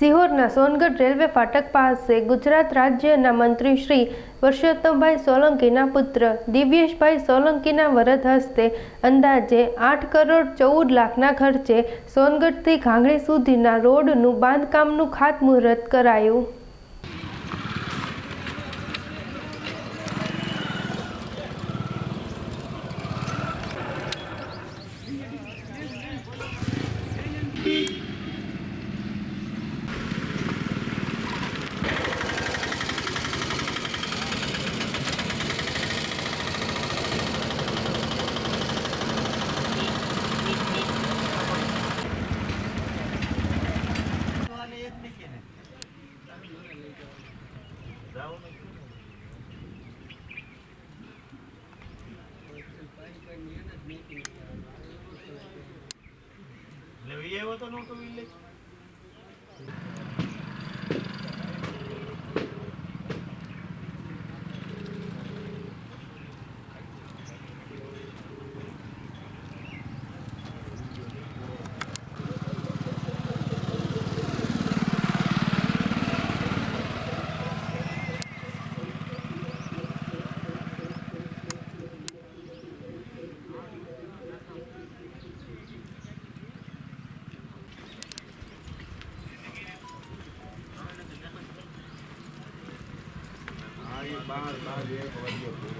સિહોરના Songadh railway ફાટક પાસે ગુજરાત રાજ્યના મંત્રી શ્રી પુરુષોત્તમભાઈ સોલંકીના પુત્ર દિવ્યેશભાઈ સોલંકીના વરદ હસ્તે અંદાજે આઠ કરોડ ચૌદ લાખના ખર્ચે સોનગઢથી ઘાંઘણી સુધીના રોડનું બાંધકામનું ખાતમુહૂર્ત કરાયું. Kaya tanong to Willie. બાર બાર એક વાગ્યે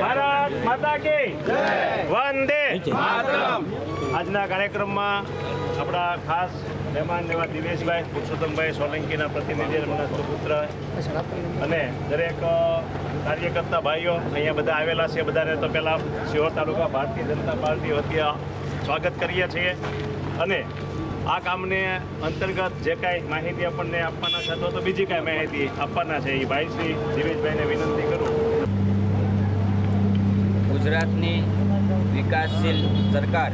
ભારત માતા કી વંદે. આજના કાર્યક્રમમાં આપણા ખાસ મહેમાન એવા દિવેશભાઈ પુરુષોત્તમભાઈ સોલંકીના પ્રતિનિધિ એમના સુપુત્ર અને દરેક કાર્યકર્તા ભાઈઓ અહીંયા બધા આવેલા છે. બધાને તો પહેલાં સિહોર તાલુકા ભારતીય જનતા પાર્ટી વતી સ્વાગત કરીએ છીએ. અને આ કામને અંતર્ગત જે કાંઈ માહિતી આપણને આપવાના છે તો બીજી કાંઈ માહિતી આપવાના છે, એ ભાઈ શ્રી દિવેશભાઈને વિનંતી કરું. ગુજરાતની વિકાસશીલ સરકાર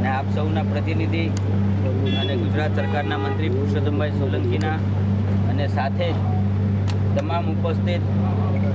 અને આપ સૌના પ્રતિનિધિ અને ગુજરાત સરકારના મંત્રી પુરુષોત્તમભાઈ સોલંકીના અને સાથે જ તમામ ઉપસ્થિત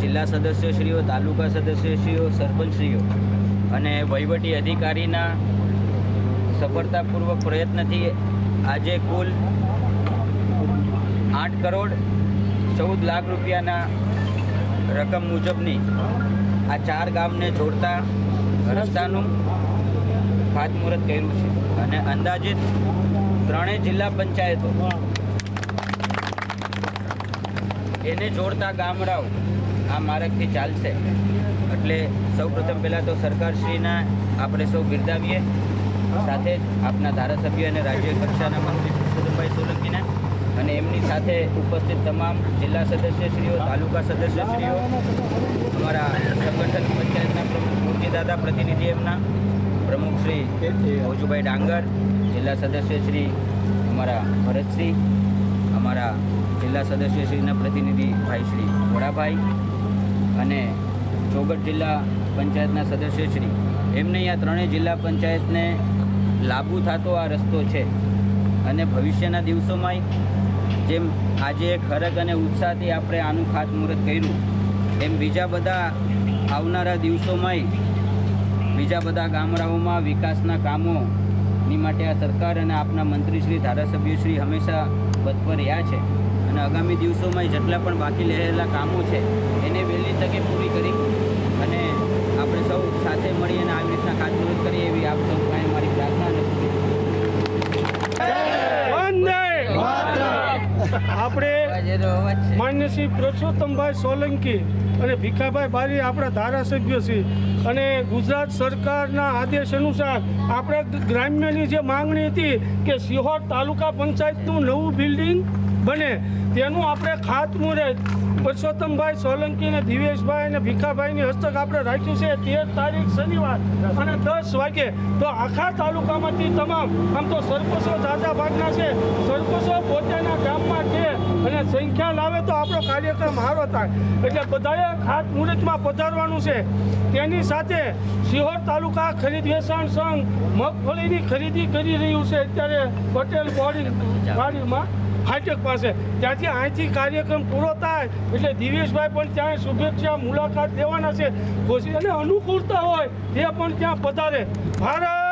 જિલ્લા સદસ્યશ્રીઓ, તાલુકા સદસ્યશ્રીઓ, સરપંચશ્રીઓ અને વહીવટી અધિકારીના સફળતાપૂર્વક પ્રયત્નથી આજે કુલ આઠ કરોડ ચૌદ લાખ રૂપિયાના રકમ મુજબની આ ચાર ગામને જોડતા રસ્તાનું ખાતમુહૂર્ત કર્યું છે. અને અંદાજિત ત્રણેય જિલ્લા પંચાયતો એને જોડતા ગામડાઓ આ માર્ગથી ચાલશે. એટલે સૌપ્રથમ પહેલાં તો સરકારશ્રીના આપણે સૌ બિરદાવીએ. સાથે જ આપના ધારાસભ્ય અને રાજ્ય કક્ષાના મંત્રી પુરુષોત્તમભાઈ સોલંકીને અને એમની સાથે ઉપસ્થિત તમામ જિલ્લા સદસ્યશ્રીઓ, તાલુકા સદસ્યશ્રીઓ, અમારા સંગઠન પંચાયતના પ્રમુખ મૂર્તિદાદા, પ્રતિનિધિ એમના શ્રી ભોજુભાઈ ડાંગર, જિલ્લા સદસ્ય શ્રી અમારા ભરતસિંહ, અમારા જિલ્લા સદસ્યશ્રીના પ્રતિનિધિ ભાઈ શ્રી વડાભાઈ અને ચોગટ જિલ્લા પંચાયતના સદસ્યશ્રી એમને આ ત્રણેય જિલ્લા પંચાયતને લાગુ થતો આ રસ્તો છે અને ભવિષ્યના દિવસોમાં જેમ આજે એક હરક અને ઉત્સાહથી આપણે આનું ખાતમુહૂર્ત કર્યું, એમ બીજા બધા આવનારા દિવસોમાં બીજા બધા ગામડાઓમાં વિકાસના કામોની માટે આ સરકાર અને આપના મંત્રીશ્રી ધારાસભ્યશ્રી હંમેશા તત્પર રહ્યા છે. અને આગામી દિવસોમાં જેટલા પણ બાકી રહેલા કામો છે એને વહેલી તકે પૂરી કરી અને આપણે સૌ સાથે મળી અને આવી રીતના કાર્યરત કરીએ એવી આપ સૌ પાસે મારી પ્રાર્થના નથી આપણે માન્ય શ્રી પુરુષોત્તમભાઈ સોલંકી અને ભીખાભાઈ બારી આપણા ધારાસભ્ય છે અને ગુજરાત સરકારના આદેશ અનુસાર આપણે ગ્રામ્યની જે માંગણી હતી કે સિહોર તાલુકા પંચાયતનું નવું બિલ્ડિંગ બને, તેનું આપણે ખાતમુહૂર્ત પુરુષોત્તમભાઈ સોલંકી અને દિવેશભાઈ અને ભીખાભાઈની હસ્તક આપણે રાખ્યું છે તેર તારીખ શનિવાર અને દસ વાગે. તો આખા તાલુકામાંથી તમામ, આમ તો સરપંચો જાજા ભાગના છે, સરપંચો પોતાના ગામમાં છે અને સંખ્યા લાવે તો આપણો કાર્યક્રમ સારો થાય. એટલે બધાએ ખાત મુહૂર્તમાં પધારવાનું છે. તેની સાથે સિહોર તાલુકા ખરીદ વેચાણ સંઘ મગફળીની ખરીદી કરી રહ્યું છે. અત્યારે પટેલ બોડી વાડીમાં ફાટક પાસે. ત્યાંથી અહીંથી કાર્યક્રમ પૂરો થાય. એટલે દિવેશભાઈ પણ ત્યાં શુભેચ્છા મુલાકાત લેવાના છે. અને અનુકૂળતા હોય તે પણ ત્યાં પધારે. ભારત!